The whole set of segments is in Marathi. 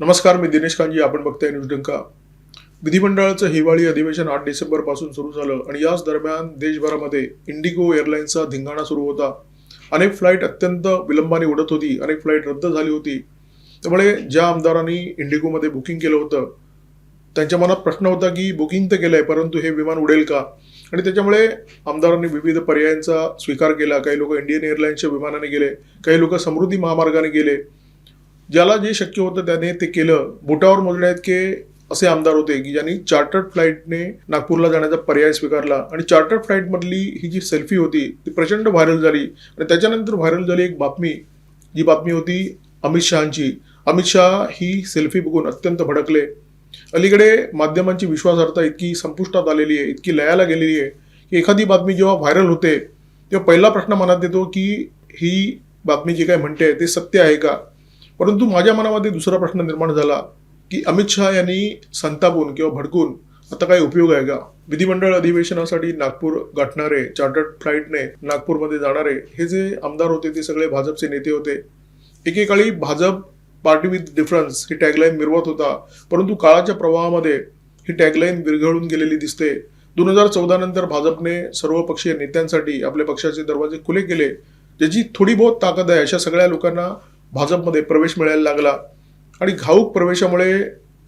नमस्कार मी दिनेश कांजी आपण बघताय न्यूज डंका. विधिमंडळाचं हिवाळी अधिवेशन आठ डिसेंबरपासून सुरू झालं आणि याच दरम्यान देशभरामध्ये इंडिगो एअरलाईन्सचा धिंगाणा सुरू होता. अनेक फ्लाईट अत्यंत विलंबाने उडत होती अनेक फ्लाईट रद्द झाली होती. त्यामुळे ज्या आमदारांनी इंडिगोमध्ये बुकिंग केलं होतं त्यांच्या मनात प्रश्न होता की बुकिंग तर केलंय परंतु हे विमान उडेल का? आणि त्याच्यामुळे आमदारांनी विविध पर्यायांचा स्वीकार केला. काही लोक इंडियन एअरलाईन्सच्या विमानाने गेले काही लोक समृद्धी महामार्गाने गेले. ज्याला जे शक्य होतं त्याने ते केलं. बोटावर मोजण्याइतके असे आमदार होते की ज्यांनी चार्टर्ड फ्लाईटने नागपूरला जाण्याचा पर्याय स्वीकारला. आणि चार्टर्ड फ्लाईटमधली ही जी सेल्फी होती ती प्रचंड व्हायरल झाली. आणि त्याच्यानंतर व्हायरल झाली एक बातमी. जी बातमी होती अमित शहाची. अमित शहा ही सेल्फी बघून अत्यंत भडकले. अलीकडे माध्यमांची विश्वासार्हता इतकी संपुष्टात आलेली आहे इतकी लयाला गेलेली आहे की एखादी बातमी जेव्हा व्हायरल होते तेव्हा पहिला प्रश्न मनात येतो की ही बातमी जी काय म्हणते ते सत्य आहे का? परंतु माझ्या मनामध्ये दुसरा प्रश्न निर्माण झाला की अमित शहा यांनी संतापून किंवा भडकून आता काही उपयोग आहे का? विधिमंडळ अधिवेशनासाठी नागपूर गाठणारे चार्टर्ड फ्लाईटने नागपूरमध्ये जाणारे हे जे आमदार होते ते सगळे भाजपचे नेते होते. एकेकाळी भाजप पार्टी विथ डिफरन्स ही टॅगलाईन मिरवत होता. परंतु काळाच्या प्रवाहामध्ये ही टॅगलाईन विरघळून गेलेली दिसते. दोन हजार चौदा नंतर भाजपने सर्व पक्षीय नेत्यांसाठी आपल्या पक्षाचे दरवाजे खुले केले ज्याची थोडी बहुत ताकद आहे अशा सगळ्या लोकांना भाजपमध्ये प्रवेश मिळायला लागला. आणि घाऊक प्रवेशामुळे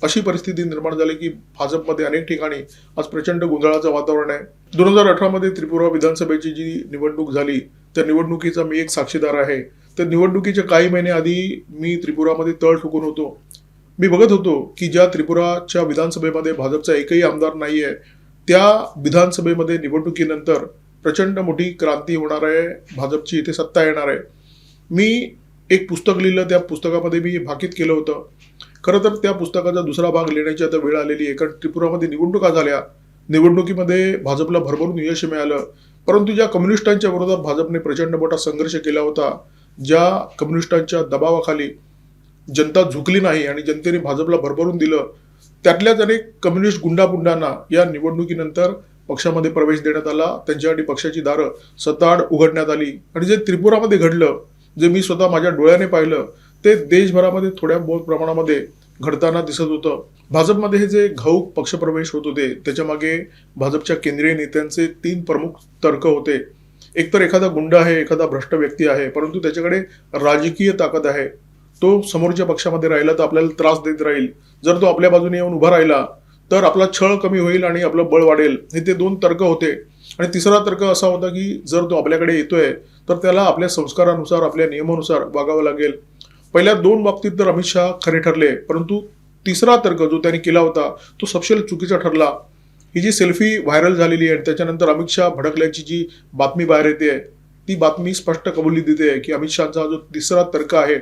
अशी परिस्थिती निर्माण झाली की भाजपमध्ये अनेक ठिकाणी आज प्रचंड गोंधळाचं वातावरण आहे. दोन हजार अठरामध्ये त्रिपुरा विधानसभेची जी निवडणूक झाली त्या निवडणुकीचा मी एक साक्षीदार आहे. तर निवडणुकीच्या काही महिने आधी मी त्रिपुरामध्ये तळ ठोकून होतो. मी बघत होतो की ज्या त्रिपुराच्या विधानसभेमध्ये भाजपचा एकही आमदार नाही आहे त्या विधानसभेमध्ये निवडणुकीनंतर प्रचंड मोठी क्रांती होणार आहे. भाजपची इथे सत्ता येणार आहे. मी एक पुस्तक लिहिलं त्या पुस्तकामध्ये मी भाकीत केलं होतं. खरं तर त्या पुस्तकाचा दुसरा भाग लिहिण्याची आता वेळ आलेली आहे कारण त्रिपुरामध्ये निवडणुका झाल्या. निवडणुकीमध्ये भाजपला भरभरून यश मिळालं. परंतु ज्या कम्युनिस्टांच्या विरोधात भाजपने प्रचंड मोठा संघर्ष केला होता ज्या कम्युनिस्टांच्या दबावाखाली जनता झुकली नाही आणि जनतेने भाजपला भरभरून दिलं त्यातल्याच अनेक कम्युनिस्ट गुंडापुंडांना या निवडणुकीनंतर पक्षामध्ये प्रवेश देण्यात आला. त्यांच्यासाठी पक्षाची दारं सताड उघडण्यात आली. आणि जे त्रिपुरामध्ये घडलं जे मी स्वतः माझ्या डोळ्याने पाहिलं ते देशभरामध्ये थोड्या बहुत प्रमाणामध्ये घडताना दिसत होतं. भाजपमध्ये हे जे घाऊक पक्षप्रवेश होत होते त्याच्यामागे भाजपच्या केंद्रीय नेत्यांचे तीन प्रमुख तर्क होते. एकतर एखादा गुंड आहे एखादा भ्रष्ट व्यक्ती आहे परंतु त्याच्याकडे राजकीय ताकद आहे. तो समोरच्या पक्षामध्ये राहिला तर आपल्याला त्रास देत राहील. जर तो आपल्या बाजूने येऊन उभा राहिला तर आपला छळ कमी होईल आणि आपलं बळ वाढेल. हे ते दोन तर्क होते. आणि तिसरा तर्क असा होता की जर तो आपल्याकडे येतोय तर त्याला आपल्या संस्कारानुसार आपल्या नियमानुसार वागावं लागेल. पहिल्या दोन बाबतीत तर अमित शहा खरे ठरले परंतु तिसरा तर्क जो त्यांनी केला होता तो सपशेल चुकीचा ठरला. ही जी सेल्फी व्हायरल झालेली आहे त्याच्यानंतर अमित शहा भडकल्याची जी बातमी बाहेर येते ती बातमी स्पष्ट कबुली देते की अमित शहाचा जो तिसरा तर्क आहे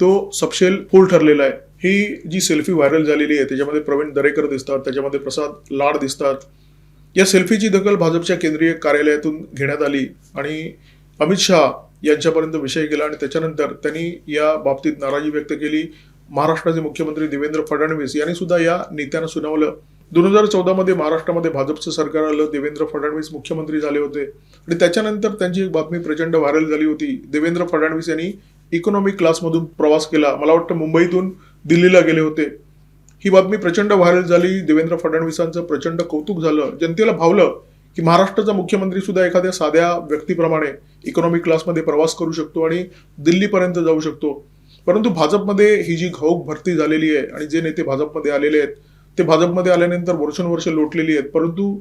तो सपशेल फुल ठरलेला आहे. ही जी सेल्फी व्हायरल झालेली आहे त्याच्यामध्ये प्रवीण दरेकर दिसतात त्याच्यामध्ये प्रसाद लाड दिसतात. या सेल्फीची दखल भाजपच्या केंद्रीय कार्यालयातून घेण्यात आली आणि अमित शहा यांच्यापर्यंत विषय गेला आणि त्याच्यानंतर त्यांनी या बाबतीत नाराजी व्यक्त केली. महाराष्ट्राचे मुख्यमंत्री देवेंद्र फडणवीस यांनी सुद्धा या नेत्यांना सुनावलं. दोन हजार चौदामध्ये महाराष्ट्रामध्ये भाजपचं सरकार आलं देवेंद्र फडणवीस मुख्यमंत्री झाले होते. आणि त्याच्यानंतर त्यांची एक बातमी प्रचंड व्हायरल झाली होती. देवेंद्र फडणवीस यांनी इकॉनॉमिक क्लासमधून प्रवास केला. मला वाटतं मुंबईतून दिल्लीला गेले होते. ही बातमी प्रचंड व्हायरल झाली. देवेंद्र फडणवीसांचं प्रचंड कौतुक झालं. जनतेला भावलं की महाराष्ट्राचा मुख्यमंत्री सुद्धा एखाद्या साध्या व्यक्तीप्रमाणे इकॉनॉमिक क्लासमध्ये प्रवास करू शकतो आणि दिल्लीपर्यंत जाऊ शकतो. परंतु भाजपमध्ये ही जी घाऊक भरती झालेली आहे आणि जे नेते भाजपमध्ये आलेले आहेत ते भाजपमध्ये आल्यानंतर वर्षानुवर्ष लोटलेली आहेत. परंतु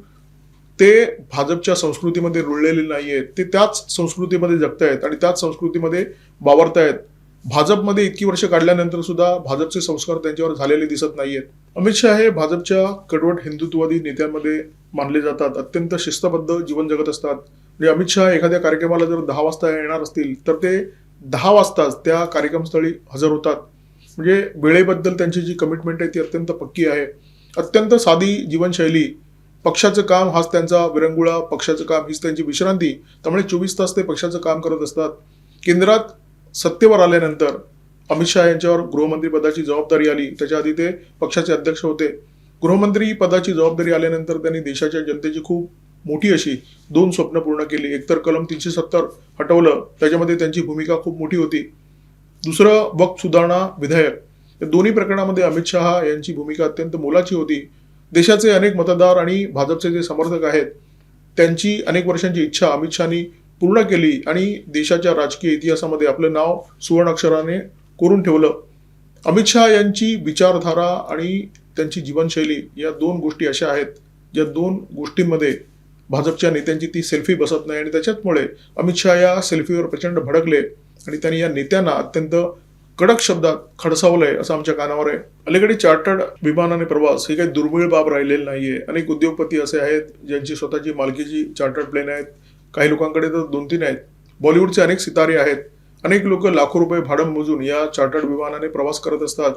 ते भाजपच्या संस्कृतीमध्ये रुळलेले नाही आहेत ते त्याच संस्कृतीमध्ये जगतायत आणि त्याच संस्कृतीमध्ये वावरतायत. भाजपमध्ये इतकी वर्ष काढल्यानंतर सुद्धा भाजपचे संस्कार त्यांच्यावर झालेले दिसत नाहीयेत. अमित शहा हे भाजपच्या कडवट हिंदुत्ववादी नेत्यांमध्ये मानले जातात अत्यंत शिस्तबद्ध जीवन जगत असतात. म्हणजे अमित शहा एखाद्या कार्यक्रमाला जर दहा वाजता येणार असतील तर ते दहा वाजताच त्या कार्यक्रमस्थळी हजर होतात. म्हणजे वेळेबद्दल त्यांची जी कमिटमेंट आहे ती अत्यंत पक्की आहे. अत्यंत साधी जीवनशैली. पक्षाचं काम हाच त्यांचा विरंगुळा पक्षाचं काम हीच त्यांची विश्रांती. त्यामुळे चोवीस तास ते पक्षाचं काम करत असतात. केंद्रात सत्तेवर आल्यानंतर अमित शहा यांच्यावर गृहमंत्री पदाची जबाबदारी आली. त्याच्या आधी ते पक्षाचे अध्यक्ष होते. गृहमंत्री पदाची जबाबदारी आल्यानंतर त्यांनी देशाच्या जनतेची खूप मोठी अशी दोन स्वप्न पूर्ण केली. एकतर कलम तीनशे सत्तर हटवलं त्याच्यामध्ये त्यांची भूमिका खूप मोठी होती. दुसरं वक्त सुधारणा विधेयक. या दोन्ही प्रकरणामध्ये अमित शहा यांची भूमिका अत्यंत मोलाची होती. देशाचे अनेक मतदार आणि भाजपचे जे समर्थक आहेत त्यांची अनेक वर्षांची इच्छा अमित शहानी पूर्ण केली आणि देशाच्या राजकीय इतिहासामध्ये आपलं नाव सुवर्ण अक्षराने कोरून ठेवलं. अमित शहा यांची विचारधारा आणि त्यांची जीवनशैली या दोन गोष्टी अशा आहेत ज्या दोन गोष्टींमध्ये भाजपच्या नेत्यांची ती सेल्फी बसत नाही आणि त्याच्यामुळे अमित शहा या सेल्फीवर प्रचंड भडकले आणि त्यांनी या नेत्यांना अत्यंत कडक शब्दात खडसावलंय असं आमच्या कानावर आहे. अलीकडे चार्टर्ड विमानाने प्रवास ही काही दुर्मिळ बाब राहिलेली नाहीये. अनेक उद्योगपती असे आहेत ज्यांची स्वतःची मालकीची चार्टर्ड प्लेन आहेत. काही लोकांकडे तर दोन तीन आहेत. बॉलिवूडचे अनेक सितारे आहेत. अनेक लोक लाखो रुपये भाडं मोजून या चार्टर्ड विमानाने प्रवास करत असतात.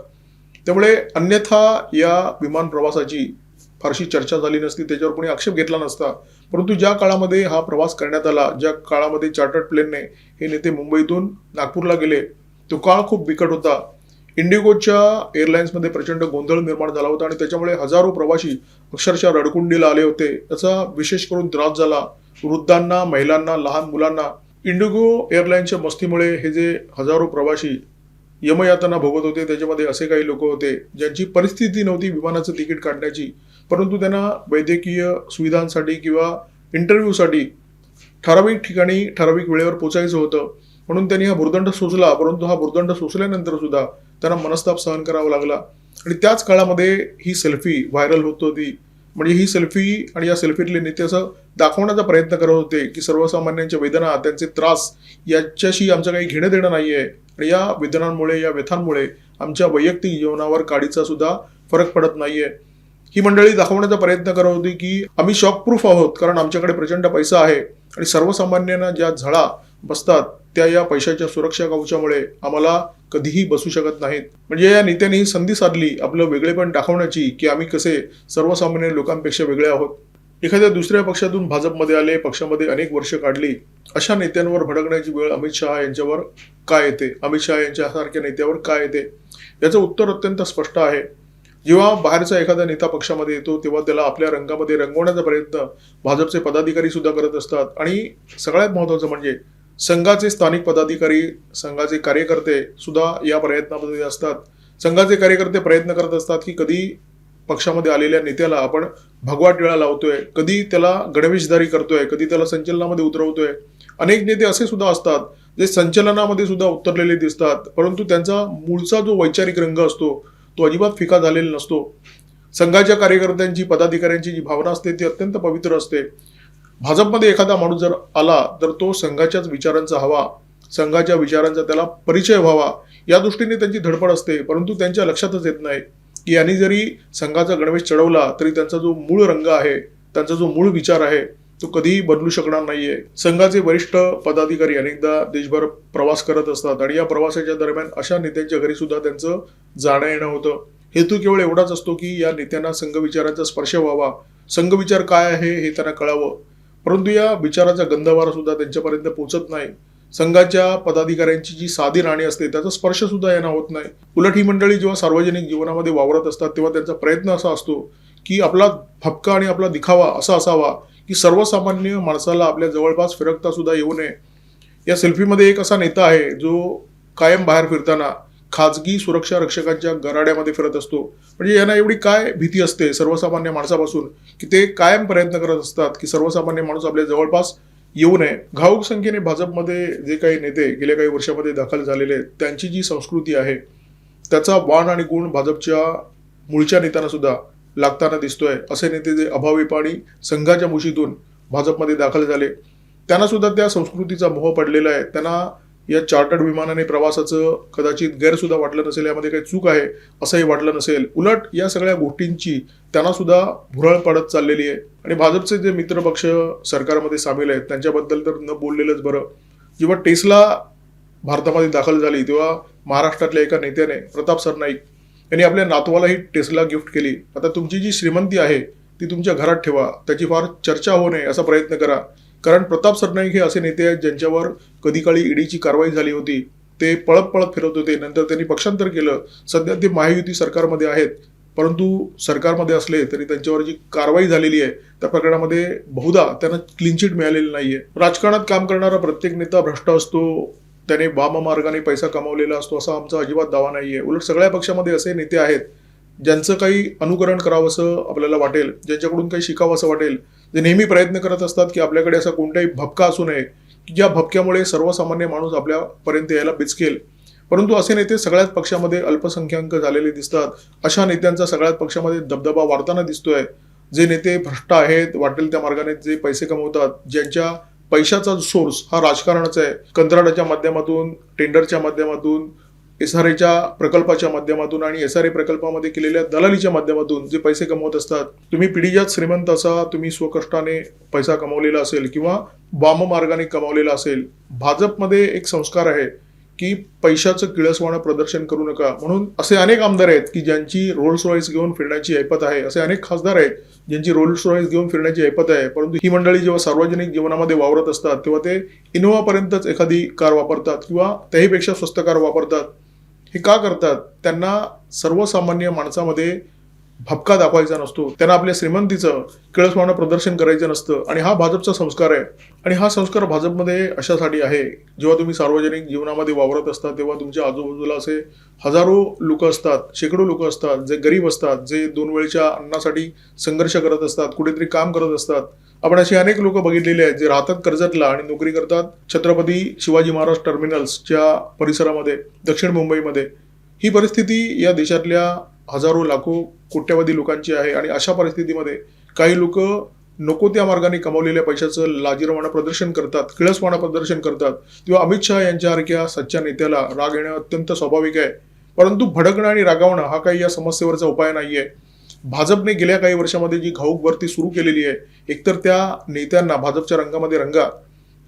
त्यामुळे अन्यथा या विमान प्रवासाची फारशी चर्चा झाली नसती त्याच्यावर कोणी आक्षेप घेतला नसता. परंतु ज्या काळामध्ये हा प्रवास करण्यात आला ज्या काळामध्ये चार्टर्ड प्लेनने हे नेते मुंबईतून नागपूरला गेले तो काळ खूप बिकट होता. इंडिगोच्या एअरलाईन्समध्ये प्रचंड गोंधळ निर्माण झाला होता आणि त्याच्यामुळे हजारो प्रवासी अक्षरशः रडकुंडीला आले होते. याचा विशेष करून त्रास झाला. वृद्धांना महिलांना लहान मुलांना. इंडिगो एअरलाईनच्या मस्तीमुळे हे जे हजारो प्रवासी यमयातना भोगत होते त्याच्यामध्ये असे काही लोक होते ज्यांची परिस्थिती नव्हती विमानाचं तिकीट काढण्याची परंतु त्यांना वैद्यकीय सुविधांसाठी किंवा इंटरव्ह्यूसाठी ठराविक ठिकाणी ठराविक वेळेवर पोचायचं होतं. म्हणून त्यांनी हा भुर्दंड सोसला परंतु हा भुर्दंड सोसल्यानंतर सुद्धा त्यांना मनस्ताप सहन करावा लागला. आणि त्याच काळामध्ये ही सेल्फी व्हायरल होत होती. म्हणजे ही सेल्फी आणि या सेल्फीतले नेते असं दाखवण्याचा प्रयत्न करत होते की सर्वसामान्यांच्या वेदना त्यांचे त्रास याच्याशी आमचं काही घेणं देणं नाही आहे आणि या वेदनांमुळे या व्यथांमुळे आमच्या वैयक्तिक जीवनावर काडीचा सुद्धा फरक पडत नाहीये. ही मंडळी दाखवण्याचा प्रयत्न करत होती की आम्ही शॉक प्रूफ आहोत कारण आमच्याकडे प्रचंड पैसा आहे आणि सर्वसामान्यांना ज्या झळा बसतात त्या या पैशाच्या सुरक्षा कवचामुळे आम्हाला कधीही बसू शकत नाहीत. म्हणजे या नेत्यांनी ही संधी साधली आपलं वेगळेपण दाखवण्याची की आम्ही कसे सर्वसामान्य लोकांपेक्षा वेगळे आहोत. एखाद्या दुसऱ्या पक्षातून भाजपमध्ये आले पक्षामध्ये अनेक वर्ष काढली अशा नेत्यांवर भडकण्याची वेळ अमित शहा यांच्यावर काय येते? अमित शहा यांच्यासारख्या नेत्यावर काय येते? याचं उत्तर अत्यंत स्पष्ट आहे. जेव्हा बाहेरचा एखादा नेता पक्षामध्ये येतो तेव्हा त्याला आपल्या रंगामध्ये रंगवण्याचा प्रयत्न भाजपचे पदाधिकारी सुद्धा करत असतात. आणि सगळ्यात महत्वाचं म्हणजे संघाचे स्थानिक पदाधिकारी संघाचे कार्यकर्ते सुद्धा या प्रयत्नामध्ये असतात. संघाचे कार्यकर्ते प्रयत्न करत असतात की कधी पक्षामध्ये आलेल्या नेत्याला आपण भगवा टिळा लावतोय कधी त्याला गणवेशधारी करतोय कधी त्याला संचलनामध्ये उतरवतोय. अनेक नेते असे सुद्धा असतात जे संचलनामध्ये सुद्धा उतरलेले दिसतात परंतु त्यांचा मूळचा जो वैचारिक रंग असतो तो अजिबात फिका झालेला नसतो. संघाच्या कार्यकर्त्यांची पदाधिकाऱ्यांची जी भावना असते ती अत्यंत पवित्र असते. भाजपमध्ये एखादा माणूस जर आला तर तो संघाच्याच विचारांचा हवा संघाच्या विचारांचा त्याला परिचय व्हावा या दृष्टीने त्यांची धडपड असते परंतु त्यांच्या लक्षातच येत नाही की यांनी जरी संघाचा गणवेश चढवला तरी त्यांचा जो मूळ रंग आहे त्यांचा जो मूळ विचार आहे तो कधीही बदलू शकणार नाहीये. संघाचे वरिष्ठ पदाधिकारी अनेकदा देशभर प्रवास करत असतात आणि या प्रवासाच्या दरम्यान अशा नेत्यांच्या घरी सुद्धा त्यांचं जाणं येणं होतं. हेतू केवळ एवढाच असतो की या नेत्यांना संघ विचाराचा स्पर्श व्हावा. संघ विचार काय आहे हे त्यांना कळावं. परंतु या विचाराचा गंधवारा सुद्धा त्यांच्यापर्यंत पोहोचत नाही. संघाच्या पदाधिकाऱ्यांची जी साधी राणी असते त्याचा स्पर्श सुद्धा यांना होत नाही. उलट ही मंडळी जेव्हा सार्वजनिक जीवनामध्ये वावरत असतात तेव्हा त्यांचा प्रयत्न असा असतो की आपला फपका आणि आपला दिखावा असा असावा. की सर्वसामान्य माणसाला आपल्या जवळपास फिरकता सुद्धा येऊ नये. या सेल्फीमध्ये एक असा नेता आहे जो कायम बाहेर फिरताना खाजगी सुरक्षा रक्षकांच्या गराड्यामध्ये फिरत असतो. म्हणजे यांना एवढी काय भीती असते सर्वसामान्य माणसापासून की ते कायम प्रयत्न करत असतात की सर्वसामान्य माणूस आपल्या जवळपास येऊ नये? घाऊक संख्येने भाजपमध्ये जे काही नेते गेल्या काही वर्षामध्ये दाखल झालेले आहेत त्यांची जी संस्कृती आहे त्याचा वाण आणि गुण भाजपच्या मूळच्या नेत्यांना सुद्धा लागताना दिसतोय. असे नेते जे अभावी पाणी संघाच्या मुशीतून भाजपमध्ये दाखल झाले. त्यांना सुद्धा त्या संस्कृतीचा मोह पडलेला आहे. त्यांना या चार्टर्ड विमानाने प्रवासाचं कदाचित गैरसुद्धा वाटलं नसेल यामध्ये काही चूक आहे असंही वाटलं नसेल. उलट या सगळ्या गोष्टींची त्यांना सुद्धा भुरळ पडत चाललेली आहे. आणि भाजपचे जे मित्रपक्ष सरकारमध्ये सामील आहेत त्यांच्याबद्दल तर न बोललेलंच बरं. जेव्हा टेस्ला भारतामध्ये दाखल झाली तेव्हा महाराष्ट्रातल्या एका नेत्याने प्रताप सरनाईक यांनी आपल्या नातवालाही टेस्ला गिफ्ट केली. आता तुमची जी श्रीमंती आहे ती तुमच्या घरात ठेवा. त्याची फार चर्चा होऊ नये असा प्रयत्न करा. कारण प्रताप सरनाईक हे असे नेते आहेत ज्यांच्यावर कधी काळी ईडीची कारवाई झाली होती. ते पळत पळत फिरत होते. नंतर त्यांनी पक्षांतर केलं. सध्या ते महायुती सरकारमध्ये आहेत. परंतु सरकारमध्ये असले तरी त्यांच्यावर जी कारवाई झालेली आहे त्या प्रकरणामध्ये बहुधा त्यांना क्लीन चिट मिळालेली नाहीये. राजकारणात काम करणारा प्रत्येक नेता भ्रष्ट असतो त्याने वाममार्गाने पैसा कमावलेला असतो असा आमचा अजिबात दावा नाही आहे उलट सगळ्या पक्षामध्ये असे नेते आहेत ज्यांचं काही अनुकरण करावंसं आपल्याला वाटेल ज्यांच्याकडून काही शिकावंसं वाटेल जे नेहमी प्रयत्न करत असतात की आपल्याकडे असा कोणताही भपका असू नये की ज्या भपक्यामुळे सर्वसामान्य माणूस आपल्यापर्यंत यायला बिचकेल. परंतु असे नेते सगळ्याच पक्षामध्ये अल्पसंख्याक झालेले दिसतात. अशा नेत्यांचा सगळ्याच पक्षामध्ये दबदबा वाढताना दिसतोय. जे नेते भ्रष्ट आहेत वाटेल त्या मार्गाने जे पैसे कमवतात ज्यांच्या पैशाचा सोर्स हा राजकारणाचा आहे. कंत्राटाच्या माध्यमातून टेंडरच्या माध्यमातून एस आर एच्या प्रकल्पाच्या माध्यमातून आणि एस आर ए प्रकल्पामध्ये केलेल्या दलालीच्या माध्यमातून जे पैसे कमवत असतात. तुम्ही पिढीजात श्रीमंत असा तुम्ही स्वकष्टाने पैसा कमवलेला असेल किंवा वाम मार्गाने कमावलेला असेल भाजपमध्ये एक संस्कार आहे की पैशाचं किळसवाणं प्रदर्शन करू नका. म्हणून असे अनेक आमदार आहेत की ज्यांची रोल्स रॉईस घेऊन फिरण्याची ऐपत आहे असे अनेक खासदार आहेत ज्यांची रोल्स रॉईस घेऊन फिरण्याची ऐपत आहे परंतु ही मंडळी जेव्हा सार्वजनिक जीवनामध्ये वावरत असतात तेव्हा ते इनोव्हापर्यंतच एखादी कार वापरतात किंवा त्याहीपेक्षा स्वस्त कार वापरतात. हे का करतात? त्यांना सर्वसामान्य माणसामध्ये भपका दाखवायचा नसतो त्यांना आपल्या श्रीमंतीचं किळसवाणं प्रदर्शन करायचं नसतं आणि हा भाजपचा संस्कार आहे. आणि हा संस्कार भाजपमध्ये अशासाठी आहे जेव्हा तुम्ही सार्वजनिक जीवनामध्ये वावरत असता तेव्हा तुमच्या आजूबाजूला असे हजारो लोक असतात शेकडो लोक असतात जे गरीब असतात जे दोन वेळच्या अन्नासाठी संघर्ष करत असतात कुठेतरी काम करत असतात. आपण असे अनेक लोक बघितलेले आहेत जे राहतात कर्जतला आणि नोकरी करतात छत्रपती शिवाजी महाराज टर्मिनल्सच्या परिसरामध्ये दक्षिण मुंबईमध्ये. ही परिस्थिती या देशातल्या हजारो लाखो कोट्यवधी लोकांची आहे आणि अशा परिस्थितीमध्ये काही लोक नको त्या मार्गाने कमवलेल्या पैशाचं लाजीरवाणं प्रदर्शन करतात किळसवाणं प्रदर्शन करतात. किंवा अमित शहा यांच्यासारख्या सच्च्या नेत्याला राग येणं अत्यंत स्वाभाविक आहे. परंतु भडकणं आणि रागावणं हा काही या समस्येवरचा उपाय नाही आहे भाजपने गेल्या काही वर्षामध्ये जी घाऊक भरती सुरू केलेली आहे एकतर त्या नेत्यांना भाजपच्या रंगामध्ये रंगा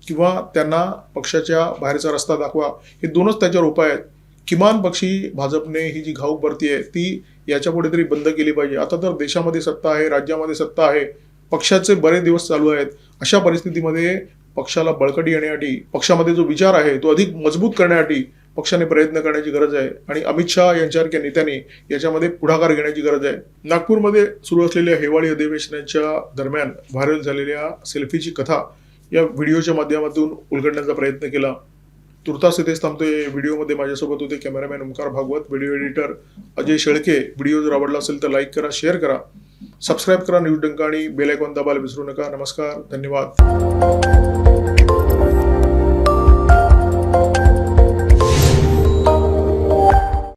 किंवा त्यांना पक्षाच्या बाहेरचा रस्ता दाखवा हे दोनच त्याच्यावर उपाय आहेत. किमान पक्षी भाजपने ही जी घाऊक भरती आहे ती याच्यापुढे तरी बंद केली पाहिजे. आता तर देशामध्ये सत्ता आहे राज्यामध्ये सत्ता आहे पक्षाचे बरे दिवस चालू आहेत. अशा परिस्थितीमध्ये पक्षाला बळकटी येण्यासाठी पक्षामध्ये जो विचार आहे तो अधिक मजबूत करण्यासाठी पक्षाने प्रयत्न करण्याची गरज आहे. आणि अमित शहा यांच्यासारख्या नेत्यांनी याच्यामध्ये पुढाकार घेण्याची गरज आहे. नागपूरमध्ये सुरू असलेल्या हिवाळी अधिवेशनाच्या दरम्यान व्हायरल झालेल्या सेल्फीची कथा या व्हिडिओच्या माध्यमातून उलगडण्याचा प्रयत्न केला. तुर्तास इथेच थांबतोय व्हिडिओमध्ये माझ्यासोबत होते cameraman Omkar Bhagwat. Video editor Ajay Shelke. Video जर आवडला असेल तर लाईक करा शेअर करा. सबस्क्राईब करा न्यूज डंका आणि बेल आयकॉन दाबायला विसरू नका. नमस्कार धन्यवाद.